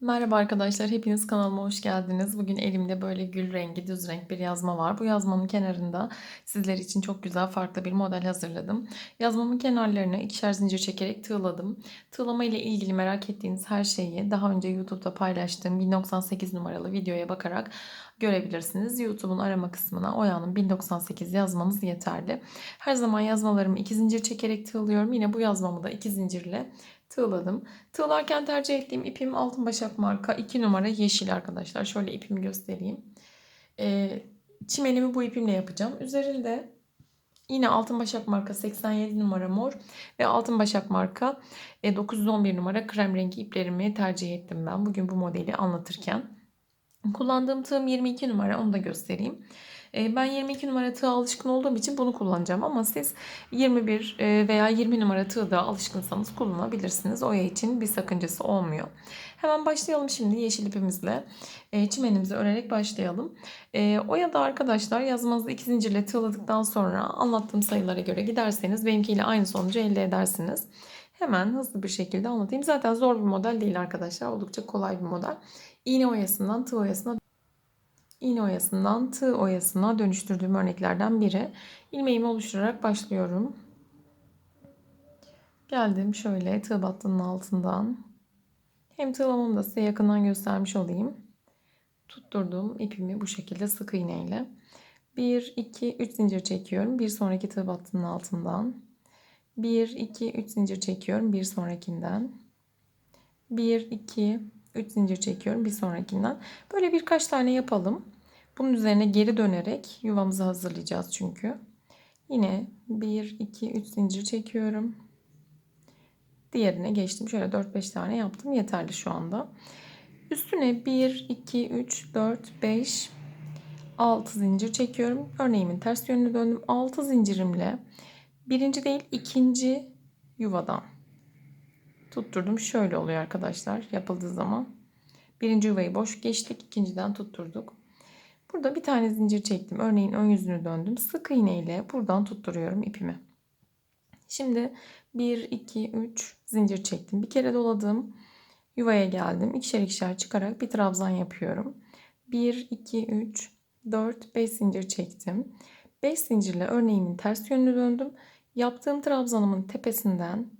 Merhaba arkadaşlar, hepiniz kanalıma hoş geldiniz. Bugün elimde böyle gül rengi, düz renk bir yazma var. Bu yazmamın kenarında sizler için çok güzel farklı bir model hazırladım. Yazmamın kenarlarını ikişer zincir çekerek tığladım. Tığlama ile ilgili merak ettiğiniz her şeyi daha önce YouTube'da paylaştığım 1098 numaralı videoya bakarak görebilirsiniz. YouTube'un arama kısmına Oya'nın 1098 yazmanız yeterli. Her zaman yazmalarımı iki zincir çekerek tığlıyorum. Yine bu yazmamı da iki zincirle tığladım. Tığlarken tercih ettiğim ipim Altın Başak marka 2 numara yeşil arkadaşlar. Şöyle ipimi göstereyim. Ee, çimenimi bu ipimle yapacağım. Üzerinde yine Altın Başak marka 87 numara mor ve Altın Başak marka 911 e, numara krem rengi iplerimi tercih ettim ben. Bugün bu modeli anlatırken. Kullandığım tığım 22 numara onu da göstereyim. Ee, ben 22 numara tığ alışkın olduğum için bunu kullanacağım ama siz 21 e, veya 20 numara tığ da alışkınsanız kullanabilirsiniz. Oya için bir sakıncası olmuyor. Hemen başlayalım şimdi yeşil ipimizle. E, çimenimizi örerek başlayalım. E, oya da arkadaşlar yazmanızı iki zincirle tığladıktan sonra anlattığım sayılara göre giderseniz benimkiyle aynı sonucu elde edersiniz. Hemen hızlı bir şekilde anlatayım. Zaten zor bir model değil arkadaşlar. Oldukça kolay bir model. İğne oyasından tığ oyasına iğne oyasından tığ oyasına dönüştürdüğüm örneklerden biri. İlmeğimi oluşturarak başlıyorum. Geldim şöyle tığ battının altından. Hem tığlamamı da size yakından göstermiş olayım. Tutturdum ipimi bu şekilde sık iğne ile. 1, 2, 3 zincir çekiyorum. Bir sonraki tığ battının altından. 1, 2, 3 zincir çekiyorum. Bir sonrakinden. 1, 2, 3 zincir çekiyorum bir sonrakinden. Böyle birkaç tane yapalım. Bunun üzerine geri dönerek yuvamızı hazırlayacağız çünkü. Yine 1, 2, 3 zincir çekiyorum. Diğerine geçtim. Şöyle 4-5 tane yaptım. Yeterli şu anda. Üstüne 1, 2, 3, 4, 5, 6 zincir çekiyorum. Örneğimin ters yönünü döndüm. 6 zincirimle birinci değil ikinci yuvadan tutturdum. Şöyle oluyor arkadaşlar yapıldığı zaman. Birinci yuvayı boş geçtik. ikinciden tutturduk. Burada bir tane zincir çektim. Örneğin ön yüzünü döndüm. Sık iğne ile buradan tutturuyorum ipimi. Şimdi 1, 2, 3 zincir çektim. Bir kere doladım. Yuvaya geldim. İkişer ikişer çıkarak bir trabzan yapıyorum. 1, 2, 3, 4, 5 zincir çektim. 5 zincirle örneğimin ters yönünü döndüm. Yaptığım trabzanımın tepesinden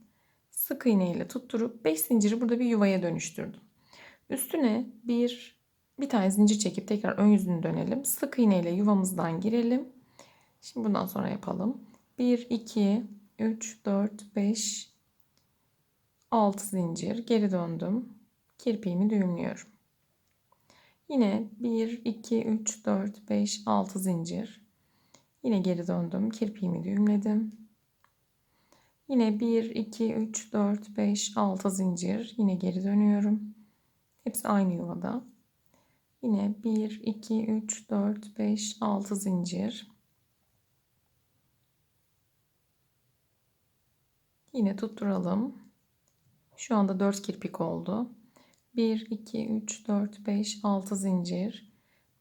sık iğne ile tutturup 5 zinciri burada bir yuvaya dönüştürdüm. Üstüne bir bir tane zincir çekip tekrar ön yüzünü dönelim. Sık iğne ile yuvamızdan girelim. Şimdi bundan sonra yapalım. 1 2 3 4 5 6 zincir geri döndüm. Kirpiğimi düğümlüyorum. Yine 1 2 3 4 5 6 zincir. Yine geri döndüm. Kirpiğimi düğümledim. Yine 1, 2, 3, 4, 5, 6 zincir. Yine geri dönüyorum. Hepsi aynı yuvada. Yine 1, 2, 3, 4, 5, 6 zincir. Yine tutturalım. Şu anda 4 kirpik oldu. 1, 2, 3, 4, 5, 6 zincir.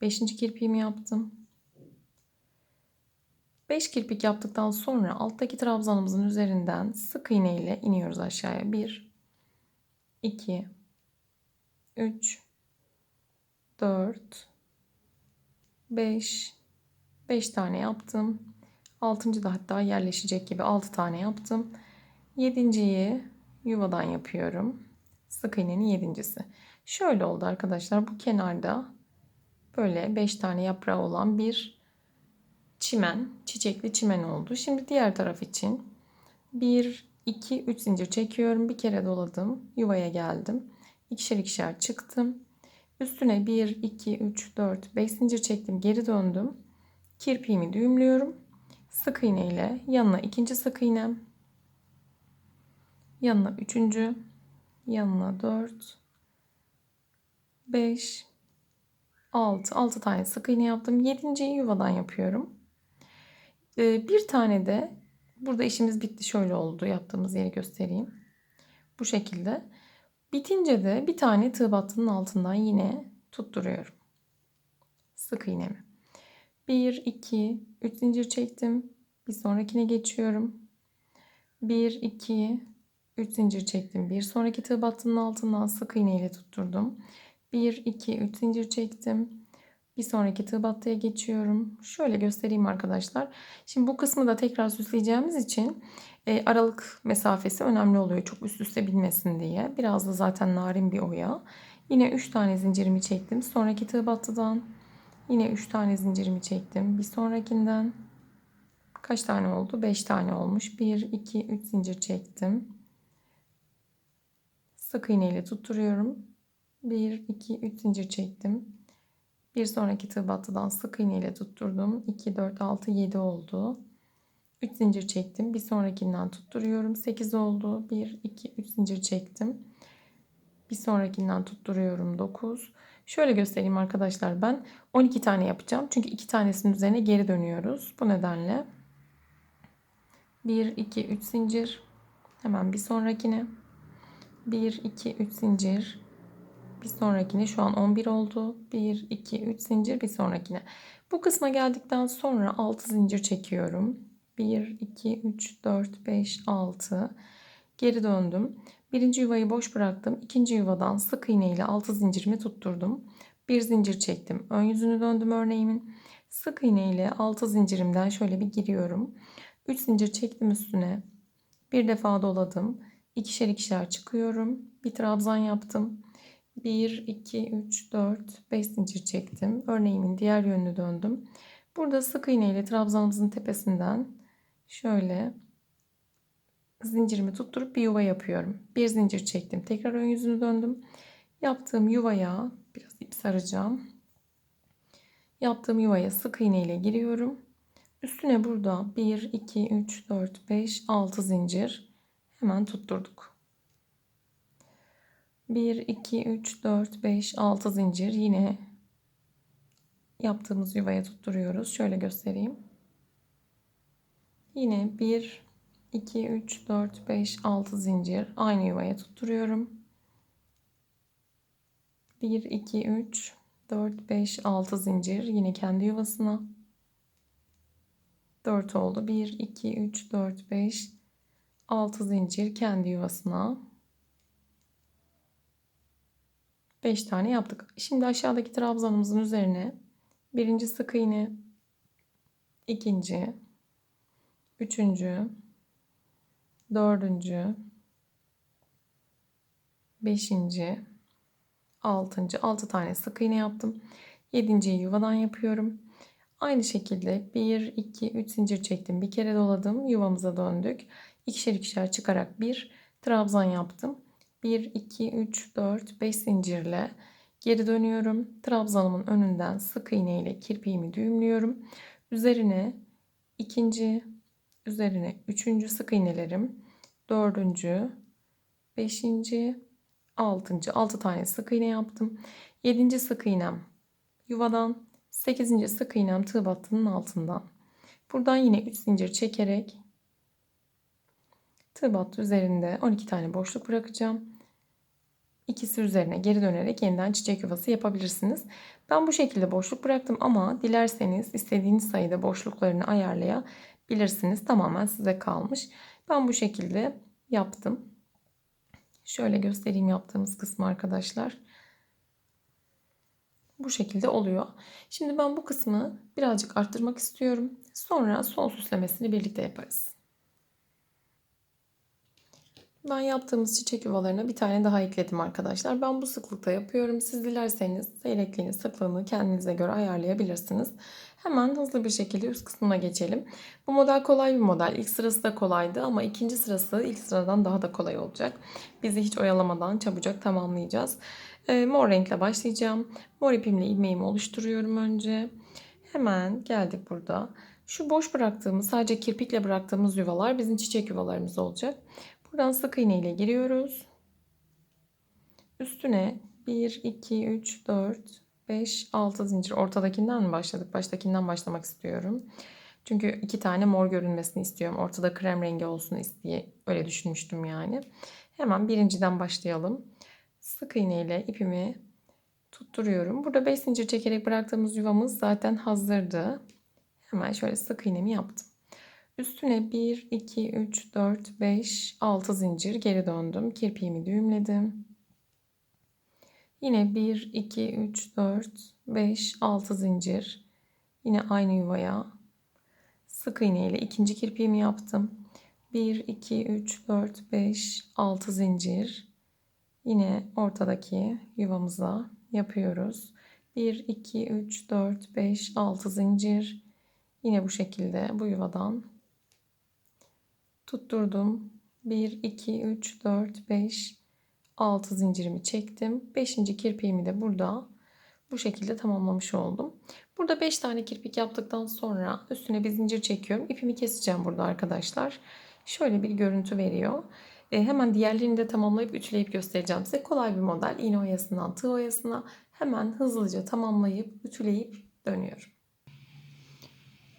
5. kirpiğimi yaptım. 5 kirpik yaptıktan sonra alttaki trabzanımızın üzerinden sık iğne ile iniyoruz aşağıya. 1 2 3 4 5 5 tane yaptım. 6. da hatta yerleşecek gibi 6 tane yaptım. 7.yi yuvadan yapıyorum. Sık iğnenin 7.si. Şöyle oldu arkadaşlar. Bu kenarda böyle 5 tane yaprağı olan bir çimen, çiçekli çimen oldu. Şimdi diğer taraf için 1, 2, 3 zincir çekiyorum. Bir kere doladım. Yuvaya geldim. İkişer ikişer çıktım. Üstüne 1, 2, 3, 4, 5 zincir çektim. Geri döndüm. Kirpiğimi düğümlüyorum. Sık iğne ile yanına ikinci sık iğnem. Yanına üçüncü. Yanına 4, 5, 6. 6 tane sık iğne yaptım. 7.yi yuvadan yapıyorum. Ee, bir tane de burada işimiz bitti şöyle oldu. Yaptığımız yeri göstereyim. Bu şekilde. Bitince de bir tane tığ battının altından yine tutturuyorum. Sık iğnemi. 1, 2, 3 zincir çektim. Bir sonrakine geçiyorum. 1, 2, 3 zincir çektim. Bir sonraki tığ battının altından sık iğne ile tutturdum. 1 2 3 zincir çektim. Bir sonraki tığ battıya geçiyorum. Şöyle göstereyim arkadaşlar. Şimdi bu kısmı da tekrar süsleyeceğimiz için e, aralık mesafesi önemli oluyor. Çok üst üste binmesin diye. Biraz da zaten narin bir oya. Yine 3 tane zincirimi çektim. Sonraki tığ battıdan yine 3 tane zincirimi çektim. Bir sonrakinden kaç tane oldu? 5 tane olmuş. 1 2 3 zincir çektim. Sık iğne tutturuyorum. 1 2 3 zincir çektim. Bir sonraki tığ battıdan sık iğne ile tutturdum. 2 4 6 7 oldu. 3 zincir çektim. Bir sonrakinden tutturuyorum. 8 oldu. 1 2 3 zincir çektim. Bir sonrakinden tutturuyorum 9. Şöyle göstereyim arkadaşlar ben 12 tane yapacağım. Çünkü 2 tanesinin üzerine geri dönüyoruz. Bu nedenle 1 2 3 zincir. Hemen bir sonrakine 1 2 3 zincir. Bir sonrakine şu an 11 oldu. 1 2 3 zincir bir sonrakine. Bu kısma geldikten sonra 6 zincir çekiyorum. 1 2 3 4 5 6 geri döndüm. Birinci yuvayı boş bıraktım. İkinci yuvadan sık iğne ile 6 zincirimi tutturdum. Bir zincir çektim. Ön yüzünü döndüm örneğimin. Sık iğne ile 6 zincirimden şöyle bir giriyorum. 3 zincir çektim üstüne. Bir defa doladım. İkişer ikişer çıkıyorum. Bir trabzan yaptım. 1, 2, 3, 4, 5 zincir çektim. Örneğimin diğer yönünü döndüm. Burada sık iğne ile trabzanımızın tepesinden şöyle zincirimi tutturup bir yuva yapıyorum. Bir zincir çektim. Tekrar ön yüzünü döndüm. Yaptığım yuvaya biraz ip saracağım. Yaptığım yuvaya sık iğne ile giriyorum. Üstüne burada 1, 2, 3, 4, 5, 6 zincir hemen tutturduk. 1, 2, 3, 4, 5, 6 zincir yine yaptığımız yuvaya tutturuyoruz. Şöyle göstereyim. Yine 1, 2, 3, 4, 5, 6 zincir aynı yuvaya tutturuyorum. 1, 2, 3, 4, 5, 6 zincir yine kendi yuvasına. 4 oldu. 1, 2, 3, 4, 5, 6 zincir kendi yuvasına. 5 tane yaptık. Şimdi aşağıdaki trabzanımızın üzerine birinci sık iğne, ikinci, üçüncü, dördüncü, beşinci, altıncı, altı tane sık iğne yaptım. Yedinciyi yuvadan yapıyorum. Aynı şekilde 1, 2, 3 zincir çektim. Bir kere doladım. Yuvamıza döndük. İkişer ikişer çıkarak bir trabzan yaptım. 1, 2, 3, 4, 5 zincirle geri dönüyorum. Trabzanımın önünden sık iğne ile kirpiğimi düğümlüyorum. Üzerine ikinci, üzerine üçüncü sık iğnelerim. Dördüncü, beşinci, altıncı. Altı tane sık iğne yaptım. Yedinci sık iğnem yuvadan. Sekizinci sık iğnem tığ battının altından. Buradan yine 3 zincir çekerek tığ battı üzerinde 12 tane boşluk bırakacağım. İkisi üzerine geri dönerek yeniden çiçek yuvası yapabilirsiniz. Ben bu şekilde boşluk bıraktım ama dilerseniz istediğiniz sayıda boşluklarını ayarlayabilirsiniz. Tamamen size kalmış. Ben bu şekilde yaptım. Şöyle göstereyim yaptığımız kısmı arkadaşlar. Bu şekilde oluyor. Şimdi ben bu kısmı birazcık arttırmak istiyorum. Sonra son süslemesini birlikte yaparız. Ben yaptığımız çiçek yuvalarına bir tane daha ekledim arkadaşlar. Ben bu sıklıkta yapıyorum. Siz dilerseniz seyrekliğini, sıklığını kendinize göre ayarlayabilirsiniz. Hemen hızlı bir şekilde üst kısmına geçelim. Bu model kolay bir model. İlk sırası da kolaydı ama ikinci sırası ilk sıradan daha da kolay olacak. Bizi hiç oyalamadan çabucak tamamlayacağız. E, mor renkle başlayacağım. Mor ipimle ilmeğimi oluşturuyorum önce. Hemen geldik burada. Şu boş bıraktığımız sadece kirpikle bıraktığımız yuvalar bizim çiçek yuvalarımız olacak. Buradan sık iğne ile giriyoruz. Üstüne 1, 2, 3, 4, 5, 6 zincir. Ortadakinden mi başladık? Baştakinden başlamak istiyorum. Çünkü iki tane mor görünmesini istiyorum. Ortada krem rengi olsun diye öyle düşünmüştüm yani. Hemen birinciden başlayalım. Sık iğne ile ipimi tutturuyorum. Burada 5 zincir çekerek bıraktığımız yuvamız zaten hazırdı. Hemen şöyle sık iğnemi yaptım. Üstüne 1, 2, 3, 4, 5, 6 zincir geri döndüm. Kirpiğimi düğümledim. Yine 1, 2, 3, 4, 5, 6 zincir. Yine aynı yuvaya sık iğne ile ikinci kirpiğimi yaptım. 1, 2, 3, 4, 5, 6 zincir. Yine ortadaki yuvamıza yapıyoruz. 1, 2, 3, 4, 5, 6 zincir. Yine bu şekilde bu yuvadan tutturdum. 1, 2, 3, 4, 5, 6 zincirimi çektim. 5. kirpiğimi de burada bu şekilde tamamlamış oldum. Burada 5 tane kirpik yaptıktan sonra üstüne bir zincir çekiyorum. İpimi keseceğim burada arkadaşlar. Şöyle bir görüntü veriyor. E, hemen diğerlerini de tamamlayıp ütüleyip göstereceğim size. Kolay bir model. İğne oyasından tığ oyasına hemen hızlıca tamamlayıp ütüleyip dönüyorum.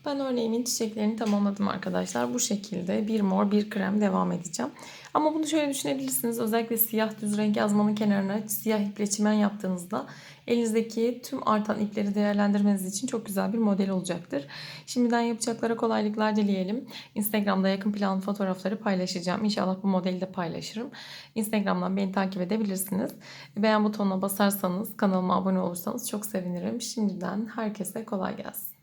Ben örneğimin çiçeklerini tamamladım arkadaşlar. Bu şekilde bir mor bir krem devam edeceğim. Ama bunu şöyle düşünebilirsiniz. Özellikle siyah düz renk yazmanın kenarına siyah iple çimen yaptığınızda elinizdeki tüm artan ipleri değerlendirmeniz için çok güzel bir model olacaktır. Şimdiden yapacaklara kolaylıklar dileyelim. Instagram'da yakın plan fotoğrafları paylaşacağım. İnşallah bu modeli de paylaşırım. Instagram'dan beni takip edebilirsiniz. Beğen butonuna basarsanız, kanalıma abone olursanız çok sevinirim. Şimdiden herkese kolay gelsin.